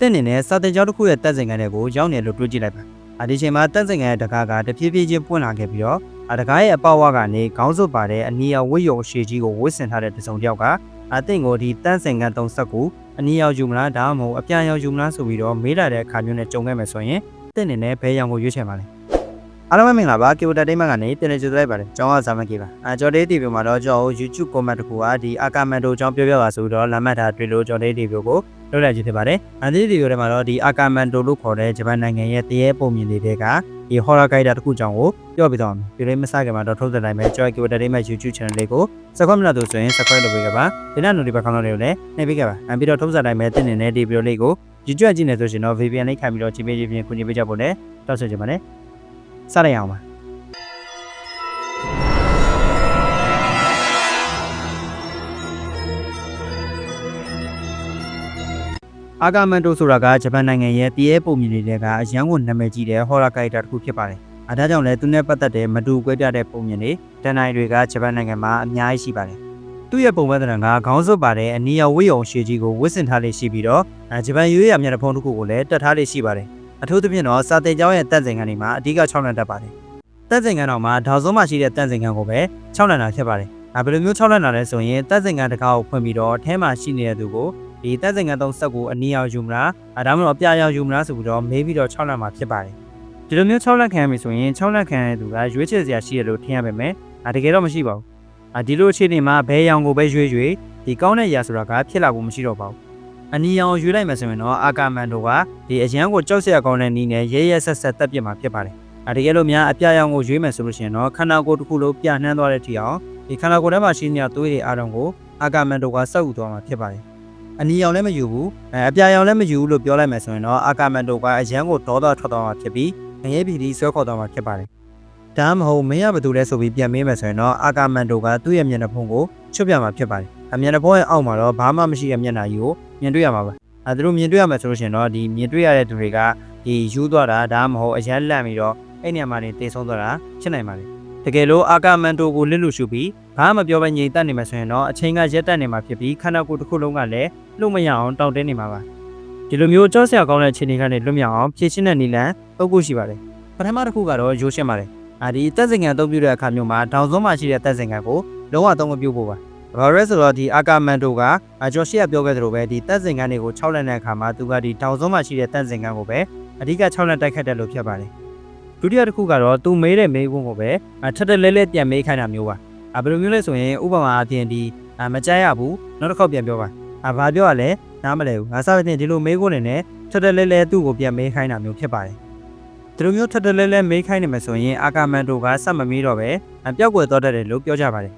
တဲ့အနေနဲ့စာတင်ကျောင်းတစ်ခုရဲ့တက်စင်ကန်တွေကိုရောက်နေလို့တွေးကြည့်လိုက်ပါအဒီချိန်မှာတက်စင်ကန်ရဲ့တကားကတဖြည်းဖြည်းချင်းပွင့်လာခဲ့ပြီးတော့အတကားရဲ့အပေါက်ဝကနေခေါင်းစွပ်ပါတဲ့အနီရောင်ဝတ်ရုံရှည်ကြီးကိုဝတ်ဆင်ထားတဲ့တစုံတစ်ယောက်ကအသင်ကိုဒီတန်းစင်ကန်သုံးဆက်ကိုအနီရောင်ယူမလားဒါမှမဟုတ်အပြန်ရောင်ယူမလားဆိုပြီးတော့မေးလာတဲ့အခါမျိုးနဲ့ကြုံခဲ့မယ်ဆိုရင်တဲ့အနေနဲ့ဘယ်ရောင်ကိုရွေးချယ်ပါလဲ အားလုံးပဲမင်္ဂလာပါကေဝတာတိတ်မတ်ကနေတင်နေကြလိုက်ပါတယ်ကျောင်းကဇာမန်ကြီးပါအာကျော်လေးတီဗီမှာတော့ကျွန်တော် YouTube comment တစ်ခုကဒီအာကာမန်တိုအကြောင်းပြောပြပါဆိုတော့လမ်းမှတ်ထားတွေ့လို့ကျော်လေးတီဗီကိုလုပ်လိုက်ခြင်းဖြစ်ပါတယ်။အန်ဒီတီဗီထဲမှာတော့ဒီအာကာမန်တိုလို့ခေါ်တဲ့ဂျပန်နိုင်ငံရဲ့တရေပုံမြင်တွေကဒီ horror guide တစ်ခုအကြောင်းကိုပြောပြသွားမယ်။ဒီလေးမစခင်မှာတော့ထုတ်တဲ့တိုင်းပဲကျော်ကေဝတာတိတ်မတ် YouTube channel လေးကို subscribe မလုပ်လို့ဆိုရင် subscribe လုပ်ပေးကြပါ။ဒီနောက် notification လေးကိုလည်းနှိပ်ပေးကြပါ။အပြီးတော့ထုတ်တဲ့တိုင်းပဲတင်နေတဲ့ဒီဗီဒီယိုလေးကို YouTube ကြည့်နေဆိုရင်တော့ VPN လေးခံပြီးတော့ချိန်ပေးခြင်းဖြင့်ကူညီပေးကြဖို့လည်းတောင်းဆိုချင်ပါတယ်။ စရအောင်ပါ။အာဂါမန်တိုဆိုတာကဂျပန်နိုင်ငံရဲ့တရေပုံမြင်တွေကအရန်ကိုနာမည်ကြီးတဲ့ horror character တစ်ခုဖြစ်ပါတယ်။အဲဒါကြောင့်လည်းသူနဲ့ပတ်သက်တဲ့မတူကွဲပြားတဲ့ပုံမြင်တွေတန်နိုင်တွေကဂျပန်နိုင်ငံမှာအများကြီးရှိပါတယ်။သူ့ရဲ့ပုံဝဲသဏ္ဍာန်ကခေါင်းစွပ်ပါတဲ့အနီရောင်ဝိယုံရှည်ကြီးကိုဝတ်ဆင်ထားလေးရှိပြီးတော့အဲဂျပန်ရွေးရမျက်နှာဖုံးတစ်ခုကိုလည်းတက်ထားလေးရှိပါတယ်။ အထူးသဖြင့်တော့စာတင်ကျောင်းရဲ့တက်စင်ကန်တွေမှာအဓိက6လမ်းတက်ပါတယ်။တက်စင်ကန်တော်မှာဒေါက်ဆုံးမှရှိတဲ့တက်စင်ကန်ကိုပဲ6လမ်းတာဖြစ်ပါတယ်။အဲဘယ်လိုမျိုး6လမ်းတာလဲဆိုရင်တက်စင်ကန်တစ်ခါကိုဖွင့်ပြီးတော့အဲထဲမှာရှိနေတဲ့သူကိုဒီတက်စင်ကန်သုံးဆက်ကိုအနီရောင်ယူမလားအဲဒါမှမဟုတ်အပြာရောင်ယူမလားဆိုပြီးတော့မေးပြီးတော့6လမှာဖြစ်ပါတယ်ဒီလိုမျိုး6လက်ခံရပြီဆိုရင်6လက်ခံရတဲ့သူကရွေးချယ်စရာရှိရလို့ထင်ရပါမယ်အဲတကယ်တော့မရှိပါဘူးအဲဒီလိုအခြေအနေမှာဘဲရောင်ကိုပဲရွေးရွေးဒီကောင်းတဲ့ຢာဆိုတာကဖြစ်လာဖို့မရှိတော့ပါဘူး အနီရောင်ရွေးလိုက်မယ်ဆိုရင်တော့အာကာမန်တို့ကဒီအရန်ကိုကြောက်စရာကောင်းတဲ့နည်းနဲ့ရဲရဲဆက်ဆက်တက်ပြစ်မှာဖြစ်ပါတယ်အဲတကယ်လို့များအပြာရောင်ကိုရွေးမယ်ဆိုလို့ရှိရင်တော့ခန္ဓာကိုယ်တစ်ခုလုံးပြနှမ်းသွားတဲ့ထီအောင်ဒီခန္ဓာကိုယ်ထဲမှာရှိနေတဲ့သွေးတွေအားလုံးကိုအာကာမန်တို့ကစောက်ယူသွားမှာဖြစ်ပါတယ်အနီရောင်လည်းမယူဘူးအဲအပြာရောင်လည်းမယူဘူးလို့ပြောလိုက်မယ်ဆိုရင်တော့အာကာမန်တိုကအရန်ကိုဒေါသထွက်သွားမှာဖြစ်ပြီးငရဲပီတီဆွဲခေါ်သွားမှာဖြစ်ပါတယ်။ဒါမှမဟုတ်မင်းရဘသူလဲဆိုပြီးပြန်မေးမယ်ဆိုရင်တော့အာကာမန်တိုကသူ့ရဲ့မျက်နှာဖုံးကိုချွတ်ပြမှာဖြစ်ပါတယ်။ အမျက်နှာဖုံးရဲ့အောက်မှာတော့ဘာမှမရှိတဲ့မျက်နှာကြီးကိုမြင်တွေ့ရမှာပါ။အဲသူတို့မြင်တွေ့ရမယ်ဆိုလို့ရှိရင်တော့ဒီမြင်တွေ့ရတဲ့သူတွေကဒီယူသွားတာဒါမှမဟုတ်အရန်လန့်ပြီးတော့အဲ့နေရာမှာနေတေဆုံးသွားတာဖြစ်နိုင်ပါတယ်။တကယ်လို့အာကာမန်တိုကိုလစ်လို့ရှုပြီးဘာမှမပြောဘဲငြိမ်သက်နေမှာဆိုရင်တော့အချိန်ကရက်တက်နေမှာဖြစ်ပြီးခန္ဓာကိုယ်တစ်ခုလုံးကလည်းလို့မရအောင်တောင့်တင်းနေမှာပါဒီလိုမျိုးကြောက်စရာကောင်းတဲ့အခြေအနေကနေလွတ်မြောက်အောင်ဖြည့်ရှင်းတဲ့နည်းလမ်းပုတ်ခုရှိပါတယ်ပထမတစ်ခုကတော့ရိုးရှင်းပါတယ်အာဒီတက်စင်ကန်အသုံးပြုတဲ့အခါမျိုးမှာဒေါင်စွန်းမှာရှိတဲ့တက်စင်ကန်ကိုလုံးဝအသုံးမပြုဖို့ပါ ဘာရဲဆိုတော့ဒီအာကာမန်တိုကအကျော်ရှိရပြောခဲ့သလိုပဲဒီတက်စင်ကန်တွေကို6လက်တဲ့အခါမှာသူကဒီဒေါင်စွန်းမှာရှိတဲ့တက်စင်ကန်ကိုပဲအဓိက6လက်တိုက်ခတ်တယ်လို့ဖြစ်ပါတယ်ဒုတိယတစ်ခုကတော့သူမေးတဲ့မေးခွန်းကိုပဲထက်တက်လဲလဲပြန်မေးခိုင်းတာမျိုးပါအဲဘယ်လိုမျိုးလဲဆိုရင်ဥပမာအပြင်ဒီမကြိုက်ရဘူးနောက်တစ်ခေါက်ပြန်ပြောပါအာဘာပြောရလဲနားမလဲဘူးငါစပတင်ဒီလိုမေးခွန်းနေနဲ့ထက်တက်လဲလဲသူ့ကိုပြန်မေးခိုင်းတာမျိုးဖြစ်ပါတယ်ဒီလိုမျိုးထက်တက်လဲလဲမေးခိုင်းနေမှာဆိုရင်အာကာမန်တိုကစက်မမေးတော့ပဲပျောက်ကွယ်သွားတတ်တယ်လို့ပြောကြပါတယ်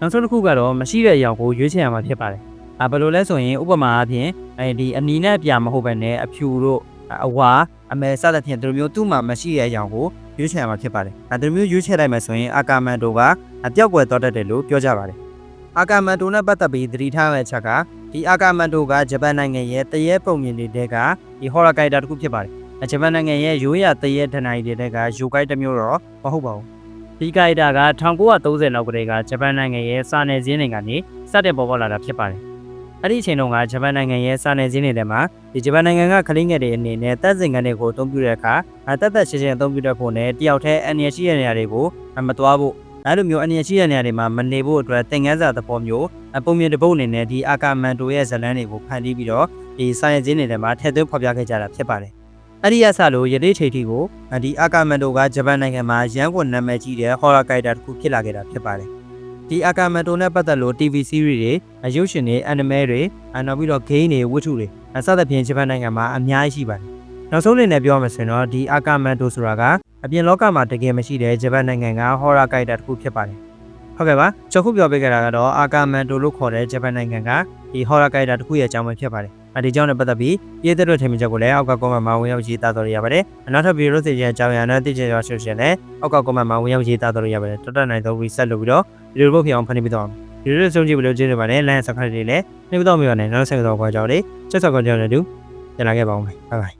နောက်ဆုံးတစ်ခုကတော့မရှိတဲ့အရာကိုရွေးချယ်ရမှာဖြစ်ပါတယ်အာဘယ်လိုလဲဆိုရင်ဥပမာအပြင်အဲဒီအနီနဲ့အပြာမဟုတ်ပဲနဲ့အဖြူတို့အဝါအမဲစသဖြင့်ဒီလိုမျိုးသူ့မှာမရှိတဲ့အရာကိုရွေးချယ်ရမှာဖြစ်ပါတယ်အဲဒီလိုမျိုးရွေးချယ်လိုက်မယ်ဆိုရင်အာကာမန်တိုကအပျောက်ကွယ်သွားတတ်တယ်လို့ပြောကြပါတယ်အာကာမန်တိုနဲ့ပတ်သက်ပြီးသတိထားရတဲ့ချက်ကဒီအာကာမန်တိုကဂျပန်နိုင်ငံရဲ့တရေပုံမြင်တွေတဲကဒီ horror guide တစ်ခုဖြစ်ပါတယ်။ဂျပန်နိုင်ငံရဲ့ရိုးရာတရေဒဏ္ဍာရီတွေတဲကယူဂိုက်တစ်မျိုးတော့မဟုတ်ပါဘူး။ ဒီ guide က1930လောက်ကတည်းကဂျပန်နိုင်ငံရဲ့စာနယ်ဇင်းတွေကနေစတင်ပေါ်ပေါက်လာတာဖြစ်ပါတယ်။အဲ့ဒီအချိန်တုန်းကဂျပန်နိုင်ငံရဲ့စာနယ်ဇင်းတွေထဲမှာဒီဂျပန်နိုင်ငံကကလေးငယ်တွေအနေနဲ့တပ်စင်ကန်တွေကိုအသုံးပြုတဲ့အခါအသက်သက်ရှင်းရှင်းအသုံးပြုတတ်ဖို့နဲ့တယောက်တည်းအန္တရာယ်ရှိတဲ့နေရာတွေကိုမသွားဖို့အဲလိုမျိုးအန္တရာယ်ရှိတဲ့နေရာတွေမှာမနေဖို့အတွက်သင်ခန်းစာသဘောမျိုးအပုံမြင်တစ်ပုတ်အနေနဲ့ဒီအာကာမန်တိုရဲ့ဇလန်းတွေကိုဖန်တီးပြီးတော့ဒီစာရေးခြင်းတွေထဲမှာထည့်သွင်းဖော်ပြခဲ့ကြတာဖြစ်ပါတယ်။ အဲ့ဒီအစလို့ယနေ့ချိန်ထိကိုဒီအာကာမန်တိုကဂျပန်နိုင်ငံမှာရန်ကုန်နာမည်ကြီးတဲ့ horror character တစ်ခုဖြစ်လာခဲ့တာဖြစ်ပါတယ်။ဒီအာကာမန်တိုနဲ့ပတ်သက်လို့ TV series တွေအရုပ်ရှင်တွေ anime တွေနောက်ပြီးတော့ game တွေဝတ္ထုတွေအစသဖြင့်ဂျပန်နိုင်ငံမှာအများကြီးရှိပါတယ်။နောက်ဆုံးအနေနဲ့ပြောမှဆိုရင်တော့ဒီအာကာမန်တိုဆိုတာကအပြင်လောကမှာတကယ်မရှိတဲ့ဂျပန်နိုင်ငံက horror character တစ်ခုဖြစ်ပါတယ်။ဟုတ်ကဲ့ပါ။ကျွန်ခုပြောပေးခဲ့တာကတော့အာကာမန်တိုလို့ခေါ်တဲ့ဂျပန်နိုင်ငံကဒီ horror character တစ်ခုရဲ့အကြောင်းပဲဖြစ်ပါတယ်။ အဲဒီကြောင့်လည်းပတ်သက်ပြီးပြည်သက်တို့ထင်မြင်ချက်ကိုလည်းအောက်က comment မှာဝင်ရောက်ရေးသားတော်ရရပါတယ်။နောက်ထပ်ဗီဒီယိုတွေရဲ့အကြောင်းအရာနဲ့သိချင်ရဆိုရှင်လည်းအောက်က comment မှာဝင်ရောက်ရေးသားတော်ရရပါတယ်။တော်တော်နိုင်တော့ reset လုပ်ပြီးတော့ဗီဒီယိုပုတ်ဖြစ်အောင်ဖန်တီးပေးတော့ဗီဒီယိုတွေဆုံးကြည့်ပြီးလို့ကျေးဇူးပါတယ်။ line subscribe တွေလည်းနှိပ်တော့မိပါနဲ့နောက်ဆက်တော့ကြွားကြလေးချက်ဆော့ကြောင်းလည်းတူပြန်လာခဲ့ပါဦးမယ်။ Bye bye